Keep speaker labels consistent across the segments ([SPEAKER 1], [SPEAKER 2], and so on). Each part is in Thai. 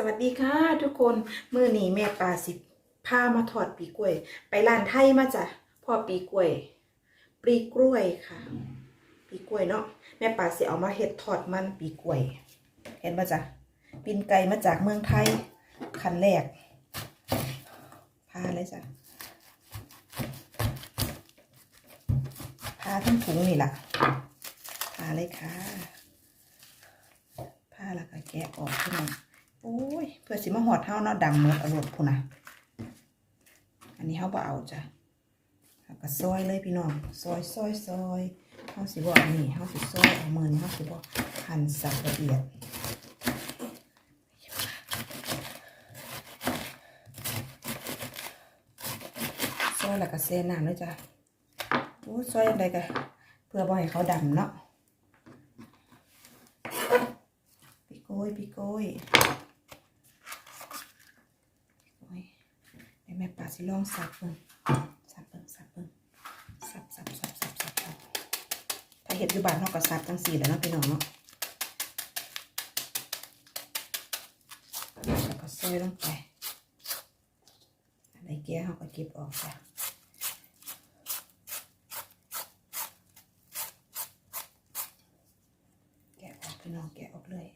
[SPEAKER 1] สวัสดีค่ะทุกคนมื้อนี้แม่ปลาสิพามาทอดปีกล้วย ไปร้านไทยมาจ้ะพ่อปีกล้วยปลีกล้วยค่ะ ปีกล้วยเนาะแม่ปลาสิเอามาเฮ็ดทอดมันปีกล้วย เห็นป่ะจ๊ะปินไก่มาจากเมืองไทยคันแรกพาเลยจ้ะพาทั้งถุงนี่ล่ะพาเลยค่ะผ้าแล้วก็แกะออกขึ้นมา โอ้ย เพื่อสิมาหอดเท้าเนาะดำเมือเอรมณ์พุ่นนะอันนี้เขาบ่เอาจ้ะแล้วก็ซอยเลยพี่น้องซอยซอยซอยเขาสิบอันนี้เขาสิซอยเอามือนี่เขาสิบ่หั่นสับละเอียดซอยแล้วก็เซน้ำเลยจ้ะโอ้ซอยอะไรกันเพื่อบ่ให้เขาดำเนาะพี่โก้ยพี่โก้ยโอ้ยเดี๋ยวแม่ป่า สิลองสับเบิ่งสับเบิ่งสับเบิ่งสับสับสับสับสับสับถ้าเห็ดอยู่บ้านเขาก็สับจังสี่แล้วเนาะพี่น้องเนาะแล้วก็ซอยลงไปอะไรแก้เขาก็เก็บออกจ้ะแกะออกพี่น้องแกะออกเลย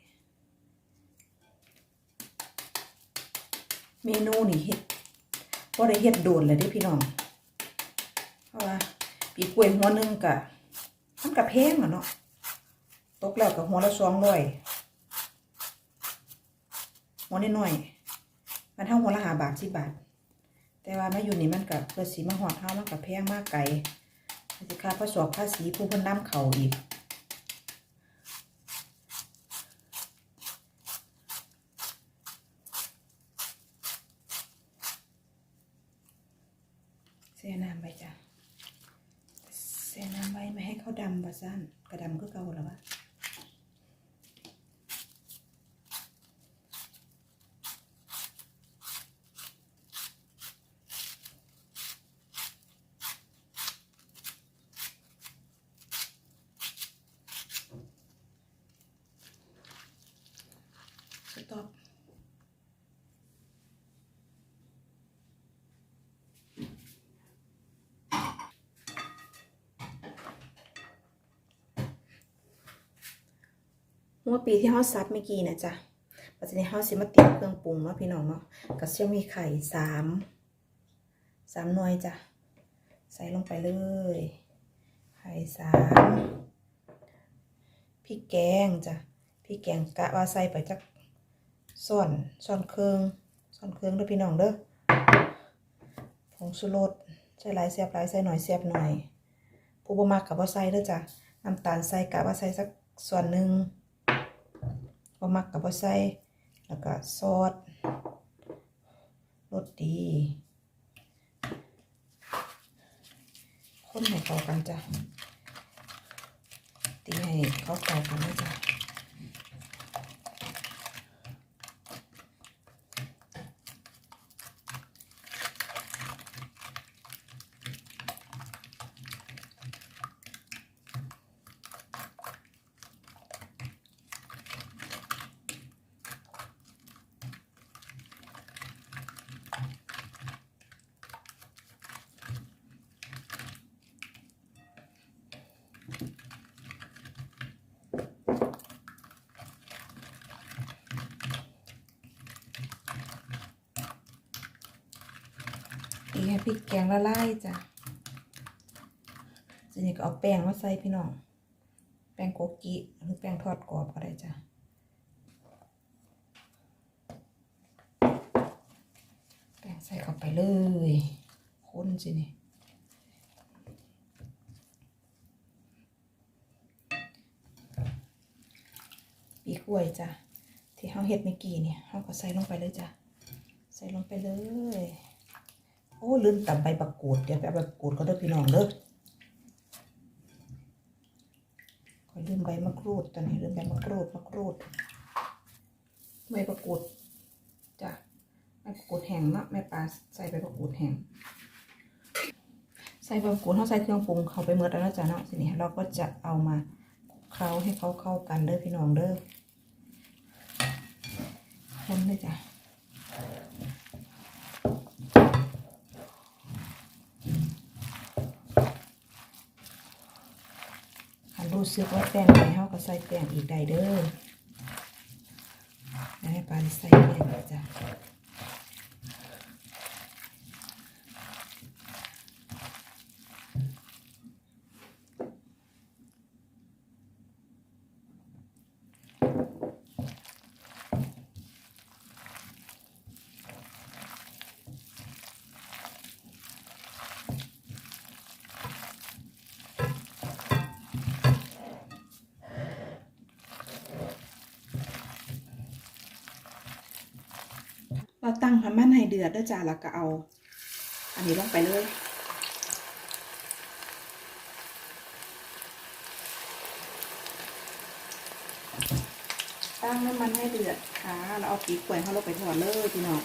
[SPEAKER 1] เมนูนี่เฮ็ด พอได้เฮ็ดโดนเลยด้พี่น้องเพราะว่าปีกล้วยหัวหนึงกะมันกะแพงอะเนาะตกแล้วกับหัวละสองร้อยหัวน้อย มันเท่าหัวละหาบาทสิบาท แต่ว่ามาอยู่นี่มันกับเพื่อสีมาหอดเท่ามันกับแพงมากไกลสิค่าพระสอบภาษีผู้พิ่นนำเขาอีก เสียน้ำไปจ้ะเสียน้ำไปไม่ให้ เขาดำบะสั้นกระดำก็เก่าแล้ววะสต็อป หัวปีที่เฮาซับเมื่อกี้นะจ๊ะปัจจุบันเฮาสิมาเตรียมเครื่องปรุงเนาะพี่น้องเนาะก็จะมีไข่สามสามหน่วยจ้ะ ใส่ลงไปเลย ไข่สามพริกแกงจ้ะพริกแกงกะว่าใส่ไปจักส่วนส่วนเครื่องส่วนเครื่องด้อพี่น้องเด้อผงชูรสใส่หลายแซ่บหลายใส่หน่อยแซ่บหน่อย ผู้บ่มักกับว่าใส่เด้อจ้ะน้ำตาลใส่กะว่าใส่สักส่วนหนึ่ง บ่มักกับบ่ใส่แล้วก็ซอสรสดี คนให้เข้ากันจ้ะตีให้เข้ากันนะจ้ะ ตีให้พริกแกงละลายจ้ะทีนี้ก็เอาแป้งมาใส่พี่น้อง แป้งโกกิหรือแป้งทอดกรอบก็ได้จ้ะแป้งใส่เข้าไปเลยคนสินี่ปีกล้วยจ้ะที่เฮาเฮ็ดเมื่อกี้เนี่ยเฮาก็ใส่ลงไปเลยจ้ะ ใส่ลงไปเลย อ้ลืมตำใบบักกูดเดี๋ยวไปเอาใบบักกูดก็เด้พี่น้องเด้อขอยลืมใบมะกรูดตอนนี้ลืมใบมะกรูดมะกรูดใบบักกูดจ้ะใบบักกูดแห้งเนาะแม่ปลาใส่ใบบักกูดแห้งใส่ใบบักกูดเขาใส่เครื่องปรุงเขาไปเมื่อแล้วนะจ๊ะเนาะทีนี้เราก็จะเอามาเคล้าให้เขาเข้ากันเด้อพี่น้องเด้อคนเลยจ้ะคัน รู้สึกว่าแป้งไหนเฮาก็ใส่แป้งอีกได้เด้อแล้วให้ปลาใส่แป้งจ้ะ เราตั้งพมันให้เดือดเด้อจ้าแล้วก็เอา อันนี้ลงไปเลยตั้งน้ำมันให้เดือดค่ะ แล้วเอาปีกกล้วยเข้าลงไปทอดเลยพี่น้อง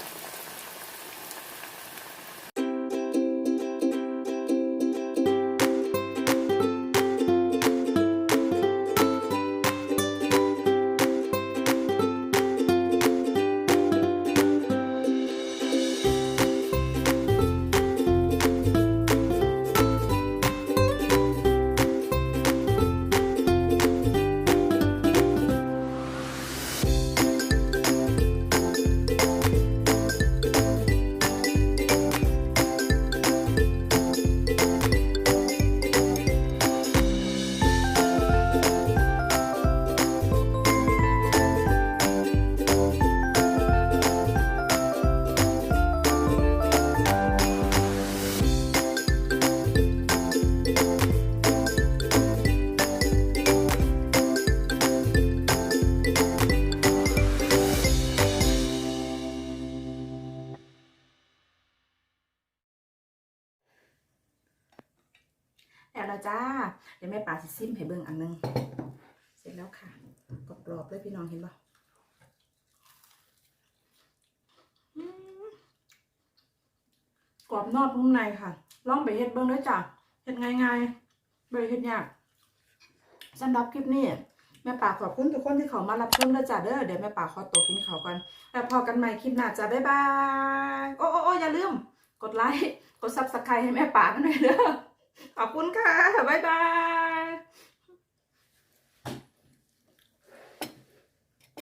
[SPEAKER 1] แล้วจ้า เดี๋ยวแม่ปลาสิซิมให้เบิ่งอันหนึง เสร็จแล้วค่ะกรอบๆเลยพี่น้องเห็นปะกรอบนอกนุ่มในค่ะ ลองไปเฮ็ดเบิ่งด้วยจ้ะเฮ็ดง่ายๆบ่ได้เฮ็ดยากสำหรับคลิปนี้แม่ป่าขอบคุณทุกคนที่เขามารับชมแล้วยจ้ะเด้อเดี๋ยวแม่ป่าขอตัวกินข้าวกันแล้วพอกันใหม่คลิปหน้าจ้ะบ๊ายบายโอ้โอ้โอ้อย่าลืม กดไลค์กดซับสไครต์ให้แม่ป่ากันด้วยเด้อ ขอบคุณค่ะ บ๊ายบาย